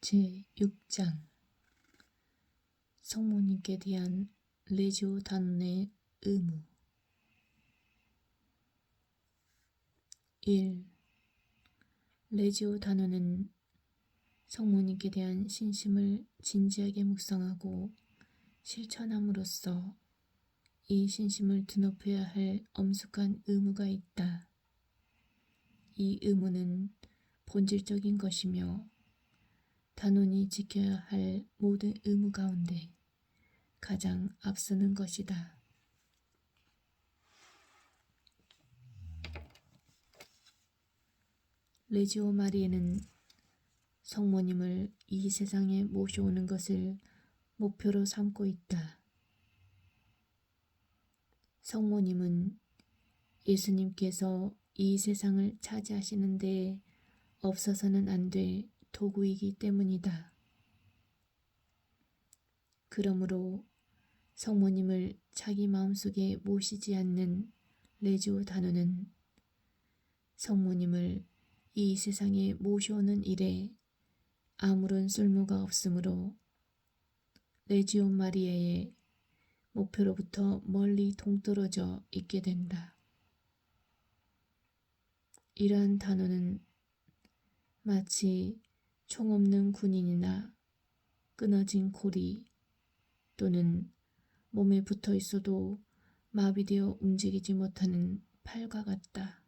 제6장 성모님께 대한 레지오 단원의 의무 1. 레지오 단원은 성모님께 대한 신심을 진지하게 묵상하고 실천함으로써 이 신심을 드높여야 할 엄숙한 의무가 있다. 이 의무는 본질적인 것이며 단원이 지켜야 할 모든 의무 가운데 가장 앞서는 것이다. 레지오 마리에는 성모님을 이 세상에 모셔오는 것을 목표로 삼고 있다. 성모님은 예수님께서 이 세상을 차지하시는 데 없어서는 안 될 도구이기 때문이다. 그러므로 성모님을 자기 마음속에 모시지 않는 레지오 단원은 성모님을 이 세상에 모셔오는 일에 아무런 쓸모가 없으므로 레지오 마리아의 목표로부터 멀리 동떨어져 있게 된다. 이러한 단어는 마치 총 없는 군인이나 끊어진 고리 또는 몸에 붙어 있어도 마비되어 움직이지 못하는 팔과 같다.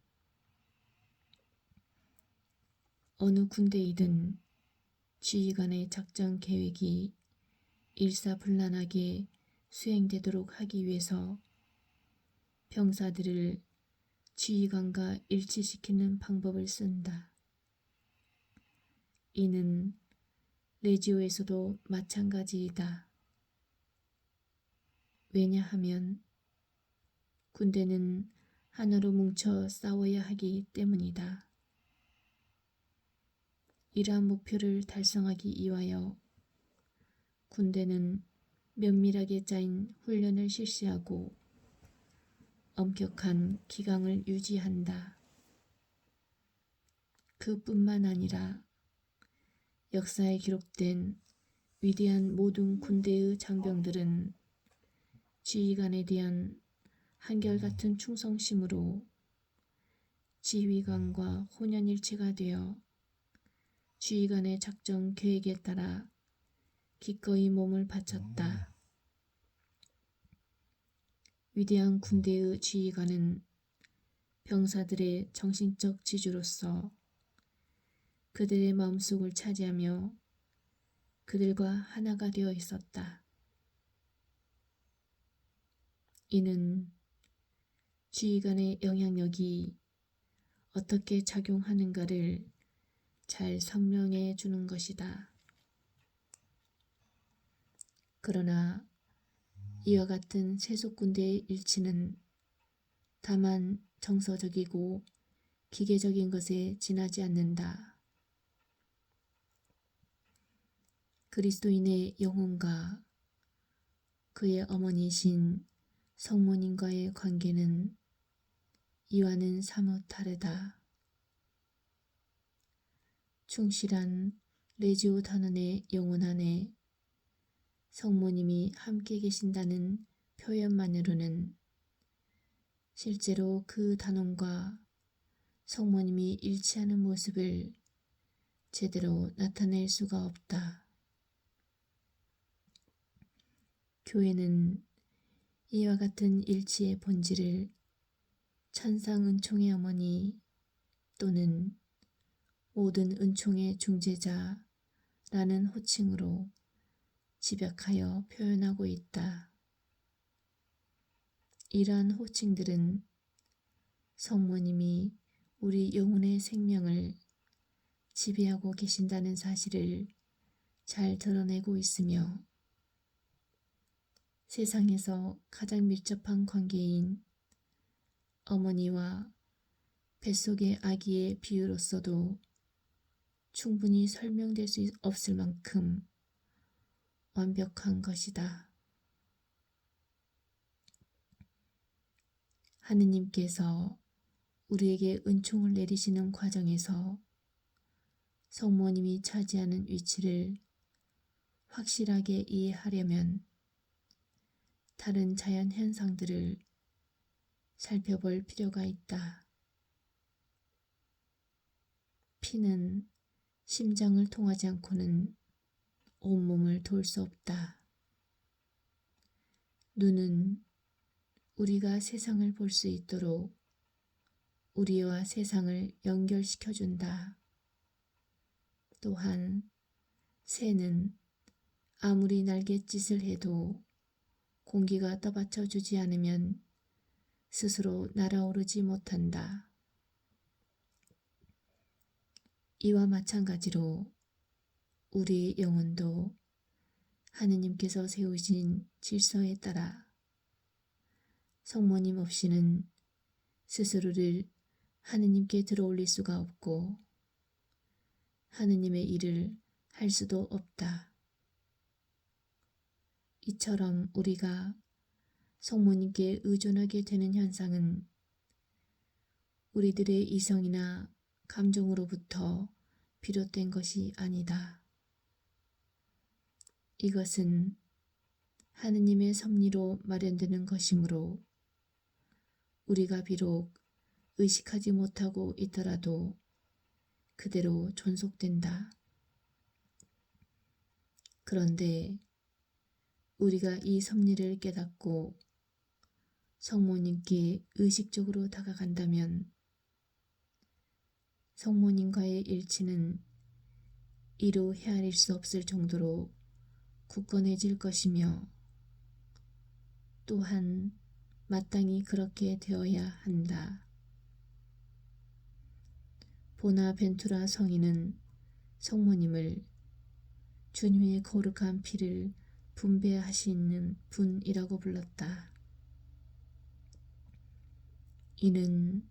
어느 군대이든 지휘관의 작전 계획이 일사불란하게 수행되도록 하기 위해서 병사들을 지휘관과 일치시키는 방법을 쓴다. 이는 레지오에서도 마찬가지이다. 왜냐하면 군대는 하나로 뭉쳐 싸워야 하기 때문이다. 이러한 목표를 달성하기 위하여 군대는 면밀하게 짜인 훈련을 실시하고 엄격한 기강을 유지한다. 그뿐만 아니라 역사에 기록된 위대한 모든 군대의 장병들은 지휘관에 대한 한결같은 충성심으로 지휘관과 혼연일체가 되어 지휘관의 작전 계획에 따라 기꺼이 몸을 바쳤다. 위대한 군대의 지휘관은 병사들의 정신적 지주로서 그들의 마음속을 차지하며 그들과 하나가 되어 있었다. 이는 지휘관의 영향력이 어떻게 작용하는가를 잘 설명해 주는 것이다. 그러나 이와 같은 세속군대의 일치는 다만 정서적이고 기계적인 것에 지나지 않는다. 그리스도인의 영혼과 그의 어머니신 성모님과의 관계는 이와는 사뭇 다르다. 충실한 레지오 단원의 영혼 안에 성모님이 함께 계신다는 표현만으로는 실제로 그 단원과 성모님이 일치하는 모습을 제대로 나타낼 수가 없다. 교회는 이와 같은 일치의 본질을 천상 은총의 어머니 또는 모든 은총의 중재자라는 호칭으로 집약하여 표현하고 있다. 이러한 호칭들은 성모님이 우리 영혼의 생명을 지배하고 계신다는 사실을 잘 드러내고 있으며 세상에서 가장 밀접한 관계인 어머니와 뱃속의 아기의 비유로서도 충분히 설명될 수 없을 만큼 완벽한 것이다. 하느님께서 우리에게 은총을 내리시는 과정에서 성모님이 차지하는 위치를 확실하게 이해하려면 다른 자연 현상들을 살펴볼 필요가 있다. 피는 심장을 통하지 않고는 온몸을 돌 수 없다. 눈은 우리가 세상을 볼 수 있도록 우리와 세상을 연결시켜 준다. 또한 새는 아무리 날갯짓을 해도 공기가 떠받쳐 주지 않으면 스스로 날아오르지 못한다. 이와 마찬가지로 우리의 영혼도 하느님께서 세우신 질서에 따라 성모님 없이는 스스로를 하느님께 들어올릴 수가 없고 하느님의 일을 할 수도 없다. 이처럼 우리가 성모님께 의존하게 되는 현상은 우리들의 이성이나 감정으로부터 비롯된 것이 아니다. 이것은 하느님의 섭리로 마련되는 것이므로 우리가 비록 의식하지 못하고 있더라도 그대로 존속된다. 그런데 우리가 이 섭리를 깨닫고 성모님께 의식적으로 다가간다면 성모님과의 일치는 이루 헤아릴 수 없을 정도로 굳건해질 것이며 또한 마땅히 그렇게 되어야 한다. 보나벤투라 성인은 성모님을 주님의 거룩한 피를 분배하시는 분이라고 불렀다. 이는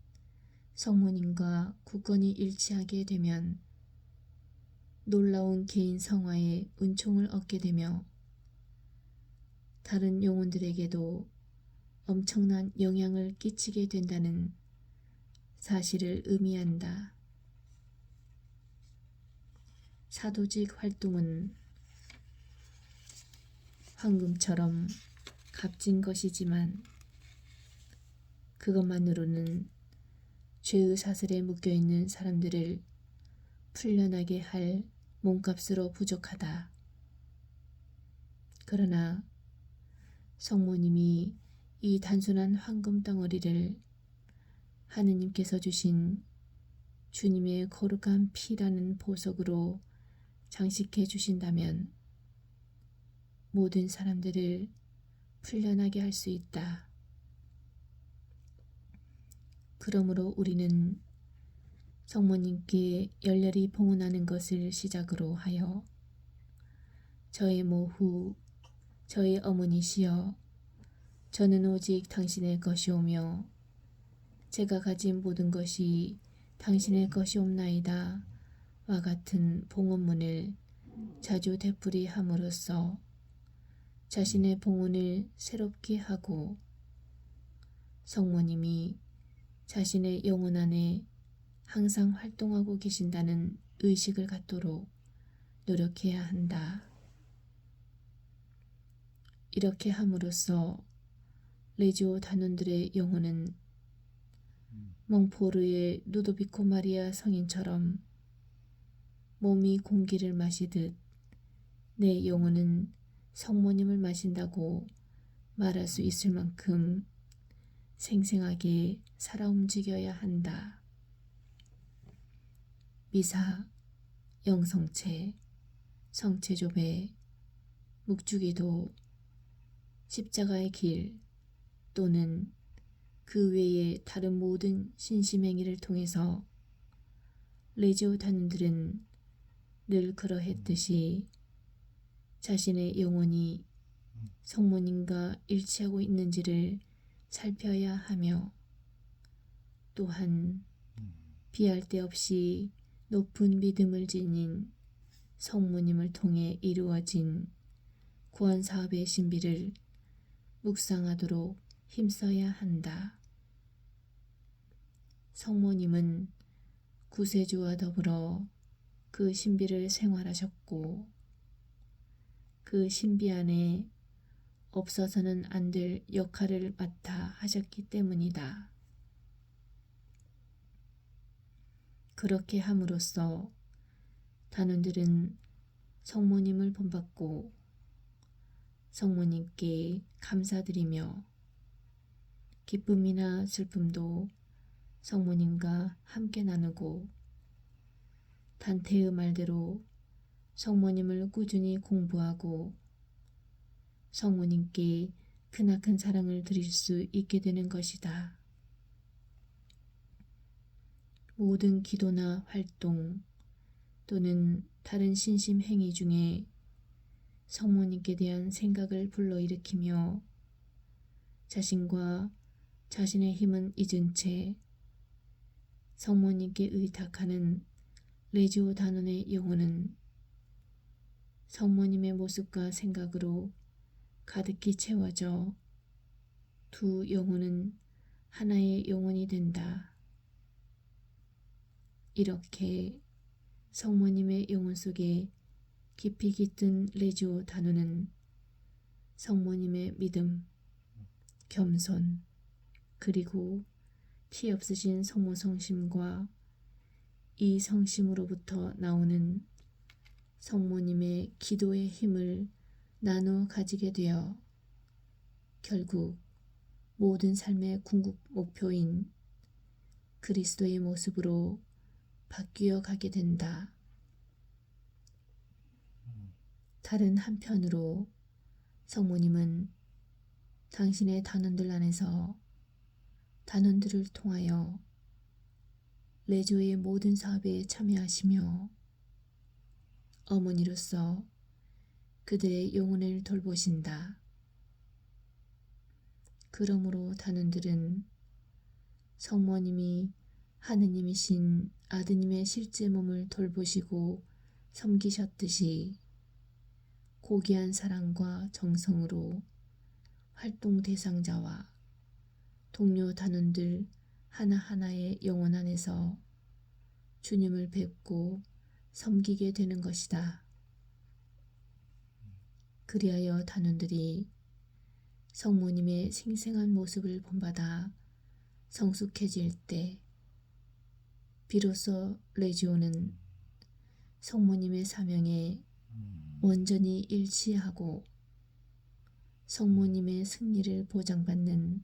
성모님과 굳건히 일치하게 되면 놀라운 개인 성화의 은총을 얻게 되며 다른 영혼들에게도 엄청난 영향을 끼치게 된다는 사실을 의미한다. 사도직 활동은 황금처럼 값진 것이지만 그것만으로는 죄의 사슬에 묶여 있는 사람들을 풀려나게 할 몸값으로 부족하다. 그러나 성모님이 이 단순한 황금 덩어리를 하느님께서 주신 주님의 거룩한 피라는 보석으로 장식해 주신다면 모든 사람들을 풀려나게 할 수 있다. 그러므로 우리는 성모님께 열렬히 봉헌하는 것을 시작으로 하여 저의 모후, 저의 어머니시여, 저는 오직 당신의 것이오며 제가 가진 모든 것이 당신의 것이옵나이다. 와 같은 봉헌문을 자주 되풀이 함으로써 자신의 봉헌을 새롭게 하고 성모님이 자신의 영혼 안에 항상 활동하고 계신다는 의식을 갖도록 노력해야 한다. 이렇게 함으로써 레지오 단원들의 영혼은 몽포르의 누도비코 마리아 성인처럼 몸이 공기를 마시듯 내 영혼은 성모님을 마신다고 말할 수 있을 만큼 생생하게 살아 움직여야 한다. 미사, 영성체, 성체조배, 묵주기도, 십자가의 길 또는 그 외의 다른 모든 신심행위를 통해서 레지오 단원들은 늘 그러했듯이 자신의 영혼이 성모님과 일치하고 있는지를 살펴야 하며 또한 비할 데 없이 높은 믿음을 지닌 성모님을 통해 이루어진 구원 사업의 신비를 묵상하도록 힘써야 한다. 성모님은 구세주와 더불어 그 신비를 생활하셨고 그 신비 안에 없어서는 안 될 역할을 맡아 하셨기 때문이다. 그렇게 함으로써 단원들은 성모님을 본받고 성모님께 감사드리며 기쁨이나 슬픔도 성모님과 함께 나누고 단테의 말대로 성모님을 꾸준히 공부하고 성모님께 크나큰 사랑을 드릴 수 있게 되는 것이다. 모든 기도나 활동 또는 다른 신심 행위 중에 성모님께 대한 생각을 불러일으키며 자신과 자신의 힘은 잊은 채 성모님께 의탁하는 레지오 단원의 영혼은 성모님의 모습과 생각으로 가득히 채워져 두 영혼은 하나의 영혼이 된다. 이렇게 성모님의 영혼 속에 깊이 깃든 레지오 단원은 성모님의 믿음, 겸손, 그리고 티 없으신 성모 성심과 이 성심으로부터 나오는 성모님의 기도의 힘을 나누어 가지게 되어 결국 모든 삶의 궁극 목표인 그리스도의 모습으로 바뀌어 가게 된다. 다른 한편으로 성모님은 당신의 단원들 안에서 단원들을 통하여 레조의 모든 사업에 참여하시며 어머니로서 그들의 영혼을 돌보신다. 그러므로 단원들은 성모님이 하느님이신 아드님의 실제 몸을 돌보시고 섬기셨듯이 고귀한 사랑과 정성으로 활동 대상자와 동료 단원들 하나하나의 영혼 안에서 주님을 뵙고 섬기게 되는 것이다. 그리하여 단원들이 성모님의 생생한 모습을 본받아 성숙해질 때 비로소 레지오는 성모님의 사명에 온전히 일치하고 성모님의 승리를 보장받는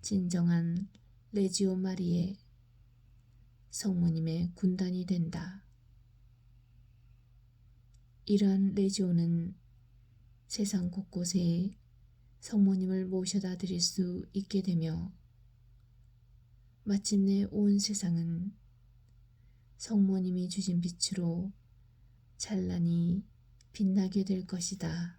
진정한 레지오 마리의 성모님의 군단이 된다. 이러한 레지오는 세상 곳곳에 성모님을 모셔다 드릴 수 있게 되며 마침내 온 세상은 성모님이 주신 빛으로 찬란히 빛나게 될 것이다.